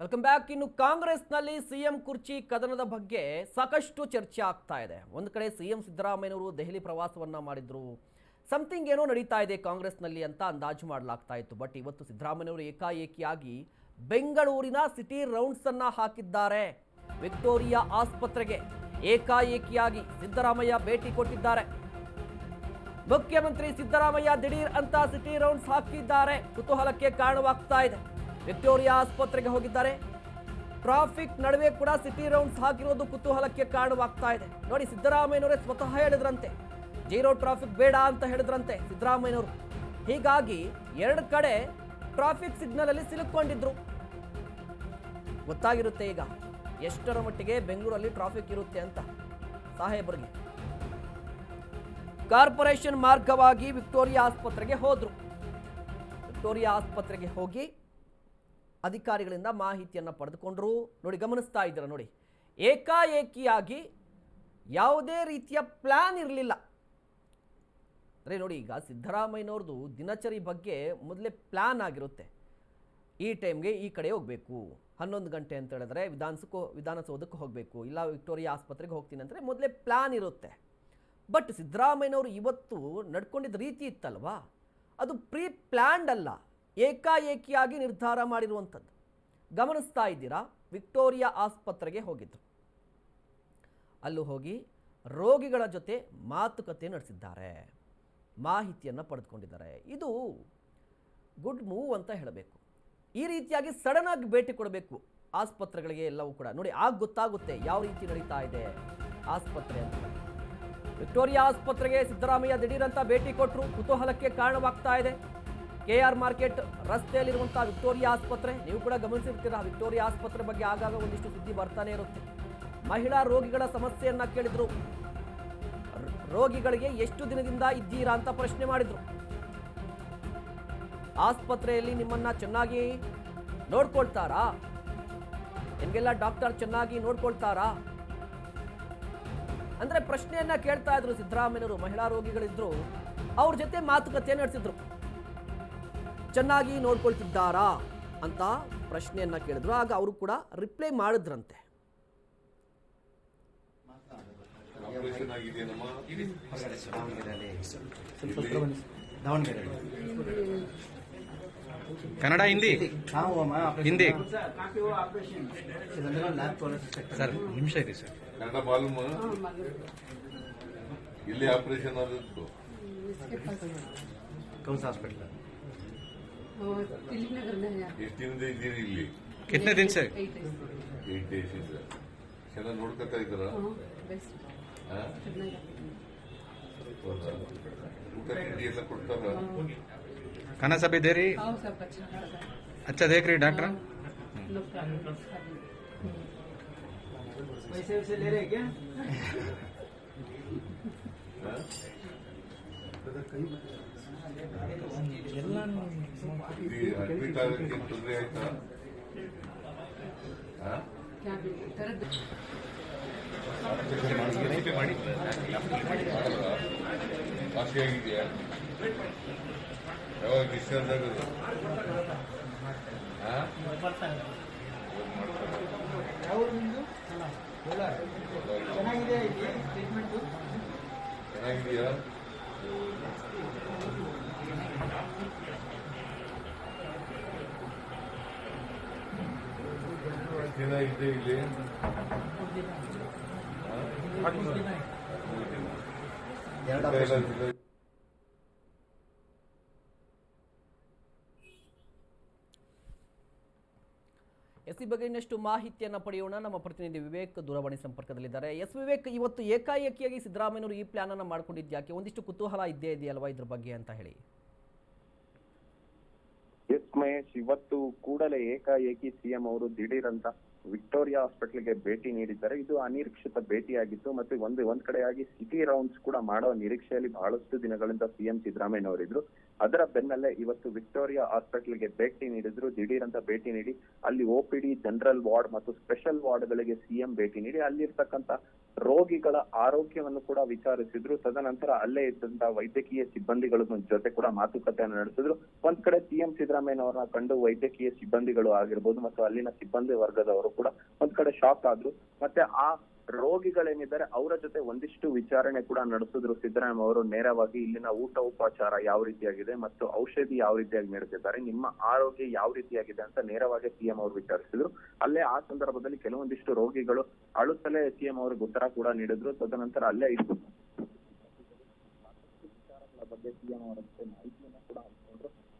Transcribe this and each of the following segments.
Welcome back ಇನ್ನು ಕಾಂಗ್ರೆಸ್ನಲ್ಲಿ CM ಕುರ್ಚಿ ಕದನದ ಬಗ್ಗೆ ಸಾಕಷ್ಟು ಚರ್ಚೆ ಆಗ್ತಾ ಇದೆ. ಒಂದು ಕಡೆ ಸಿಎಂ ಸಿದ್ದರಾಮಯ್ಯನವರು ದೆಹಲಿ ಪ್ರವಾಸವನ್ನ ಮಾಡಿದ್ರು. ಸಮಥಿಂಗ್ ಏನೋ ನಡೀತಾ ಇದೆ ಕಾಂಗ್ರೆಸ್ನಲ್ಲಿ ಅಂತ ಅಂದಾಜು ಮಾಡಲಾಗ್ತಾ ಇತ್ತು. ಬಟ್ ಇವತ್ತು ಸಿದ್ದರಾಮಯ್ಯನವರು ಏಕಾಏಕಿಯಾಗಿ ಬೆಂಗಳೂರಿನ ಸಿಟಿ ರೌಂಡ್ಸನ್ನು ಹಾಕಿದ್ದಾರೆ. ವಿಕ್ಟೋರಿಯಾ ಆಸ್ಪತ್ರೆಗೆ ಏಕಾಏಕಿಯಾಗಿ ಸಿದ್ದರಾಮಯ್ಯ ಭೇಟಿ ಕೊಟ್ಟಿದ್ದಾರೆ. ಮುಖ್ಯಮಂತ್ರಿ ಸಿದ್ದರಾಮಯ್ಯ ದಿಢೀರ್ ಅಂತ ಸಿಟಿ ರೌಂಡ್ಸ್ ಹಾಕಿದ್ದಾರೆ. ಕುತೂಹಲಕ್ಕೆ ಕಾರಣವಾಗ್ತಾ ಇದೆ. ವಿಕ್ಟೋರಿಯಾ ಆಸ್ಪತ್ರೆಗೆ ಹೋಗಿದ್ದಾರೆ. ಟ್ರಾಫಿಕ್ ನಡುವೆ ಕೂಡ ಸಿಟಿ ರೌಂಡ್ಸ್ ಹಾಕಿರೋದು ಕುತೂಹಲಕ್ಕೆ ಕಾರಣವಾಗ್ತಾ ಇದೆ. ನೋಡಿ, ಸಿದ್ದರಾಮಯ್ಯನವರೇ ಸ್ವತಃ ಹೇಳಿದ್ರಂತೆ. ಜೀರೋ ಟ್ರಾಫಿಕ್ ಬೇಡ ಅಂತ ಹೇಳಿದ್ರಂತೆ ಸಿದ್ದರಾಮಯ್ಯನವರು. ಹೀಗಾಗಿ ಎರಡು ಕಡೆ ಟ್ರಾಫಿಕ್ ಸಿಗ್ನಲ್ ಅಲ್ಲಿ ಸಿಲುಕೊಂಡಿದ್ರು ಗೊತ್ತಾಗಿರುತ್ತೆ ಈಗ ಎಷ್ಟರ ಮಟ್ಟಿಗೆ ಬೆಂಗಳೂರಲ್ಲಿ ಟ್ರಾಫಿಕ್ ಇರುತ್ತೆ ಅಂತ ಸಾಹೇಬರಿಗೆ. ಕಾರ್ಪೊರೇಷನ್ ಮಾರ್ಗವಾಗಿ ವಿಕ್ಟೋರಿಯಾ ಆಸ್ಪತ್ರೆಗೆ ಹೋದ್ರು. ವಿಕ್ಟೋರಿಯಾ ಆಸ್ಪತ್ರೆಗೆ ಹೋಗಿ ಅಧಿಕಾರಿಗಳಿಂದ ಮಾಹಿತಿಯನ್ನು ಪಡೆದುಕೊಂಡರು. ನೋಡಿ, ಗಮನಿಸ್ತಾ ಇದ್ದೀರ ನೋಡಿ. ಏಕಾಏಕಿಯಾಗಿ ಯಾವುದೇ ರೀತಿಯ ಪ್ಲ್ಯಾನ್ ಇರಲಿಲ್ಲ. ಅಂದರೆ ನೋಡಿ, ಈಗ ಸಿದ್ದರಾಮಯ್ಯನವ್ರದ್ದು ದಿನಚರಿ ಬಗ್ಗೆ ಮೊದಲೇ ಪ್ಲ್ಯಾನ್ ಆಗಿರುತ್ತೆ. ಈ ಟೈಮ್ಗೆ ಈ ಕಡೆ ಹೋಗಬೇಕು. ಹನ್ನೊಂದು ಗಂಟೆ ಅಂತ ಹೇಳಿದ್ರೆ ವಿಧಾನಸಕ್ಕೂ ವಿಧಾನಸೌಧಕ್ಕೆ ಹೋಗಬೇಕು. ಇಲ್ಲ ವಿಕ್ಟೋರಿಯಾ ಆಸ್ಪತ್ರೆಗೆ ಹೋಗ್ತೀನಿ ಅಂದರೆ ಮೊದಲೇ ಪ್ಲ್ಯಾನ್ ಇರುತ್ತೆ. ಬಟ್ ಸಿದ್ದರಾಮಯ್ಯನವರು ಇವತ್ತು ನಡ್ಕೊಂಡಿದ್ದ ರೀತಿ ಇತ್ತಲ್ವಾ? ಅದು ಪ್ರೀ ಪ್ಲ್ಯಾಂಡ್ ಅಲ್ಲ. ಏಕಾಏಕಿಯಾಗಿ ನಿರ್ಧಾರ ಮಾಡಿರುವಂಥದ್ದು. ಗಮನಿಸ್ತಾ ಇದ್ದೀರಾ? ವಿಕ್ಟೋರಿಯಾ ಆಸ್ಪತ್ರೆಗೆ ಹೋಗಿದ್ದು. ಅಲ್ಲೂ ಹೋಗಿ ರೋಗಿಗಳ ಜೊತೆ ಮಾತುಕತೆ ನಡೆಸಿದ್ದಾರೆ. ಮಾಹಿತಿಯನ್ನು ಪಡೆದುಕೊಂಡಿದ್ದಾರೆ. ಇದು ಗುಡ್ ಮೂವ್ ಅಂತ ಹೇಳಬೇಕು. ಈ ರೀತಿಯಾಗಿ ಸಡನ್ ಆಗಿ ಭೇಟಿ ಕೊಡಬೇಕು ಆಸ್ಪತ್ರೆಗಳಿಗೆ ಎಲ್ಲವೂ ಕೂಡ. ನೋಡಿ, ಆಗ ಗೊತ್ತಾಗುತ್ತೆ ಯಾವ ರೀತಿ ನಡೀತಾ ಇದೆ ಆಸ್ಪತ್ರೆ ಅಂತ. ವಿಕ್ಟೋರಿಯಾ ಆಸ್ಪತ್ರೆಗೆ ಸಿದ್ದರಾಮಯ್ಯ ದಿಢೀರಂತ ಭೇಟಿ ಕೊಟ್ಟರು ಕುತೂಹಲಕ್ಕೆ ಕಾರಣವಾಗ್ತಾ ಇದೆ. ಕೆ ಆರ್ ಮಾರ್ಕೆಟ್ ರಸ್ತೆಯಲ್ಲಿರುವಂತಹ ವಿಕ್ಟೋರಿಯಾ ಆಸ್ಪತ್ರೆ. ನೀವು ಕೂಡ ಗಮನಿಸಿರ್ತೀರ ವಿಕ್ಟೋರಿಯಾ ಆಸ್ಪತ್ರೆ ಬಗ್ಗೆ ಆಗಾಗ ಒಂದಿಷ್ಟು ಸುದ್ದಿ ಬರ್ತಾನೆ ಇರುತ್ತೆ. ಮಹಿಳಾ ರೋಗಿಗಳ ಸಮಸ್ಯೆಯನ್ನ ಕೇಳಿದ್ರು. ರೋಗಿಗಳಿಗೆ ಎಷ್ಟು ದಿನದಿಂದ ಇದ್ದೀರಾ ಅಂತ ಪ್ರಶ್ನೆ ಮಾಡಿದ್ರು. ಆಸ್ಪತ್ರೆಯಲ್ಲಿ ನಿಮ್ಮನ್ನ ಚೆನ್ನಾಗಿ ನೋಡ್ಕೊಳ್ತಾರಾ? ನಿಮಗೆಲ್ಲ ಡಾಕ್ಟರ್ ಚೆನ್ನಾಗಿ ನೋಡ್ಕೊಳ್ತಾರಾ? ಅಂದ್ರೆ ಪ್ರಶ್ನೆಯನ್ನ ಕೇಳ್ತಾ ಇದ್ರು ಸಿದ್ದರಾಮಯ್ಯನವರು. ಮಹಿಳಾ ರೋಗಿಗಳಿದ್ರು. ಅವ್ರ ಜೊತೆ ಮಾತುಕತೆ ನಡೆಸಿದ್ರು. ಚೆನ್ನಾಗಿ ನೋಡ್ಕೊಳ್ತಿದ್ದಾರಾ ಅಂತ ಪ್ರಶ್ನೆಯನ್ನು ಕೇಳಿದ್ರು. ಆಗ ಅವರು ಕೂಡ ರಿಪ್ಲೈ ಮಾಡಿದ್ರಂತೆ. ಕನ್ನಡ ಹಿಂದಿ? ಹಿಂದಿ. ಸರ್ ನಿಮಿಷ ಇದೆ ಸರ್. ಕನ್ನಡ ಮಾಲೂಮ? ಇಲ್ಲಿ ಆಪರೇಷನ್ ಆದದ್ದು. ಕೌನ್ಸ್ ಹಾಸ್ಪಿಟಲ್ तिलक नगर में है ಎಷ್ಟು ದಿನದ ಇದ್ದೀರಿ ಇಲ್ಲಿ ಕಿತ್ನೆ ದಿನ sir eight days eight days ಇದೆ ಚೆನ್ನಾಗಿ ನೋಡ್ಕೊತಾ ಇದ್ದಾರ हाँ बेस्ट कितना ಊಟ ತಿಂಡಿ ಎಲ್ಲ ಕೊಡ್ತಾರ खाना सब दे रही खाओ सब अच्छा खासा अच्छा देख रही डॉक्टर नो प्रॉब्लम पैसे वैसे ले रहे क्या ಎಲ್ಲ ತೊಂದರೆ ಆಯ್ತಾ? ಸಾಕ್ಷಿ ಆಗಿದೆಯಾ ಯಾವಾಗ ಡಿಸ್ಚಾರ್ಜ್ ಆಗೋದು ದಿನ ಇದ್ದೆ ಇಲ್ಲಿ ಎಸ್ ಈ ಬಗ್ಗೆ ಇನ್ನಷ್ಟು ಮಾಹಿತಿಯನ್ನು ಪಡೆಯೋಣ. ನಮ್ಮ ಪ್ರತಿನಿಧಿ ವಿವೇಕ್ ದೂರವಾಣಿ ಸಂಪರ್ಕದಲ್ಲಿದ್ದಾರೆ. ಎಸ್ ವಿವೇಕ್ ಇವತ್ತು ಏಕಾಏಕಿಯಾಗಿ ಸಿದ್ದರಾಮಯ್ಯವರು ಈ ಪ್ಲಾನ್ ಅನ್ನು ಅನ್ನ ಮಾಡ್ಕೊಂಡಿದ್ಯಾಕೆ ಒಂದಿಷ್ಟು ಕುತೂಹಲ ಇದ್ದೇ ಇದೆಯಲ್ವಾ ಇದ್ರ ಬಗ್ಗೆ ಅಂತ ಹೇಳಿ. ಎಸ್ ಮಹೇಶ್ ಇವತ್ತು ಕೂಡಲೇ ಏಕಾಏಕಿ ಸಿಎಂ ಅವರು ದಿಢೀರ್ ಅಂತ ವಿಕ್ಟೋರಿಯಾ ಹಾಸ್ಪಿಟಲ್ಗೆ ಭೇಟಿ ನೀಡಿದ್ದಾರೆ. ಇದು ಅನಿರೀಕ್ಷಿತ ಭೇಟಿಯಾಗಿತ್ತು ಮತ್ತೆ ಒಂದು, ಒಂದ್ ಕಡೆಯಾಗಿ ಸಿಟಿ ರೌಂಡ್ಸ್ ಕೂಡ ಮಾಡೋ ನಿರೀಕ್ಷೆಯಲ್ಲಿ ಬಹಳಷ್ಟು ದಿನಗಳಿಂದ ಸಿಎಂ ಸಿದ್ದರಾಮಯ್ಯ ಅವರಿದ್ರು ಅದರ ಬೆನ್ನಲ್ಲೇ ಇವತ್ತು ವಿಕ್ಟೋರಿಯಾ ಹಾಸ್ಪಿಟಲ್ಗೆ ಭೇಟಿ ನೀಡಿದ್ರು. ದಿಢೀರಂತ ಭೇಟಿ ನೀಡಿ ಅಲ್ಲಿ ಓಪಿಡಿ ಜನರಲ್ ವಾರ್ಡ್ ಮತ್ತು ಸ್ಪೆಷಲ್ ವಾರ್ಡ್ಗಳಿಗೆ ಸಿಎಂ ಭೇಟಿ ನೀಡಿ ಅಲ್ಲಿರ್ತಕ್ಕಂತ ರೋಗಿಗಳ ಆರೋಗ್ಯವನ್ನು ಕೂಡ ವಿಚಾರಿಸಿದ್ರು. ತದನಂತರ ಅಲ್ಲೇ ಇದ್ದಂತ ವೈದ್ಯಕೀಯ ಸಿಬ್ಬಂದಿಗಳ ಜೊತೆ ಕೂಡ ಮಾತುಕತೆಯನ್ನು ನಡೆಸಿದ್ರು. ಒಂದ್ ಕಡೆ ಸಿಎಂ ಸಿದ್ದರಾಮಯ್ಯ ಅವರನ್ನ ಕಂಡು ವೈದ್ಯಕೀಯ ಸಿಬ್ಬಂದಿಗಳು ಆಗಿರ್ಬೋದು, ಮತ್ತು ಅಲ್ಲಿನ ಸಿಬ್ಬಂದಿ ವರ್ಗದವರು ಕೂಡ ಒಂದ್ ಕಡೆ ಶಾಕ್ ಆದ್ರು. ಮತ್ತೆ ಆ ರೋಗಿಗಳೇನಿದ್ದಾರೆ, ಅವರ ಜೊತೆ ಒಂದಿಷ್ಟು ವಿಚಾರಣೆ ಕೂಡ ನಡೆಸಿದ್ರು ಸಿದ್ದರಾಮಯ್ಯ ಅವರು. ನೇರವಾಗಿ ಇಲ್ಲಿನ ಊಟ ಉಪಚಾರ ಯಾವ ರೀತಿಯಾಗಿದೆ ಮತ್ತು ಔಷಧಿ ಯಾವ ರೀತಿಯಾಗಿ ನೀಡುತ್ತಿದ್ದಾರೆ, ನಿಮ್ಮ ಆರೋಗ್ಯ ಯಾವ ರೀತಿಯಾಗಿದೆ ಅಂತ ನೇರವಾಗಿ ಸಿಎಂ ಅವರು ವಿಚಾರಿಸಿದ್ರು. ಅಲ್ಲೇ ಆ ಸಂದರ್ಭದಲ್ಲಿ ಕೆಲವೊಂದಿಷ್ಟು ರೋಗಿಗಳು ಅಳುತ್ತಲೇ ಸಿಎಂ ಅವ್ರಿಗೆ ಉತ್ತರ ಕೂಡ ನೀಡಿದ್ರು. ತದನಂತರ ಅಲ್ಲೇ ಇದ್ದು ಬಗ್ಗೆ ಸಿಎಂ ಅವರ ಜೊತೆ ಮಾಹಿತಿಯನ್ನ ಕೂಡ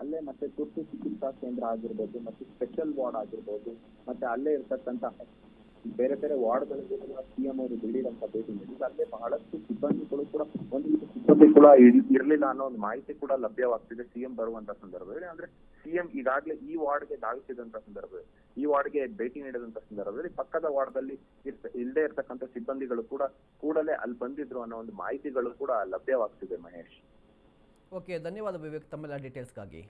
ಅಲ್ಲೇ ಮತ್ತೆ ತುರ್ತು ಚಿಕಿತ್ಸಾ ಕೇಂದ್ರ ಆಗಿರ್ಬೋದು, ಮತ್ತೆ ಸ್ಪೆಷಲ್ ವಾರ್ಡ್ ಆಗಿರ್ಬೋದು, ಮತ್ತೆ ಅಲ್ಲೇ ಇರ್ತಕ್ಕಂತ ಬೇರೆ ಬೇರೆ ವಾರ್ಡ್ಗಳಿಗೆ ಸಿಎಂ ಅವರು ದಿಢೀರಂತ ಭೇಟಿ ನೀಡಿದ್ರು ಅಲ್ಲೇ ಬಹಳಷ್ಟು ಸಿಬ್ಬಂದಿಗಳು ಕೂಡ ಒಂದು ಸಿಬ್ಬಂದಿ ಕೂಡ ಇರಲಿಲ್ಲ ಅನ್ನೋ ಒಂದು ಮಾಹಿತಿ ಕೂಡ ಲಭ್ಯವಾಗ್ತಿದೆ ಸಿಎಂ ಬರುವಂತ ಸಂದರ್ಭದಲ್ಲಿ. ಅಂದ್ರೆ ಸಿಎಂ ಈಗಾಗಲೇ ಈ ವಾರ್ಡ್ಗೆ ಧಾವಿಸಿದಂತ ಸಂದರ್ಭದಲ್ಲಿ, ಈ ವಾರ್ಡ್ಗೆ ಭೇಟಿ ನೀಡಿದಂತ ಸಂದರ್ಭದಲ್ಲಿ ಪಕ್ಕದ ವಾರ್ಡ್ದಲ್ಲಿ ಇಲ್ಲದೆ ಇರ್ತಕ್ಕಂಥ ಸಿಬ್ಬಂದಿಗಳು ಕೂಡ ಕೂಡಲೇ ಅಲ್ಲಿ ಬಂದಿದ್ರು ಅನ್ನೋ ಒಂದು ಮಾಹಿತಿಗಳು ಕೂಡ ಲಭ್ಯವಾಗ್ತಿದೆ ಮಹೇಶ್. ಓಕೆ ಧನ್ಯವಾದ ವಿವೇಕ್ ತಮ್ಮೆಲ್ಲ ಡೀಟೇಲ್ಸ್ಗಾಗಿ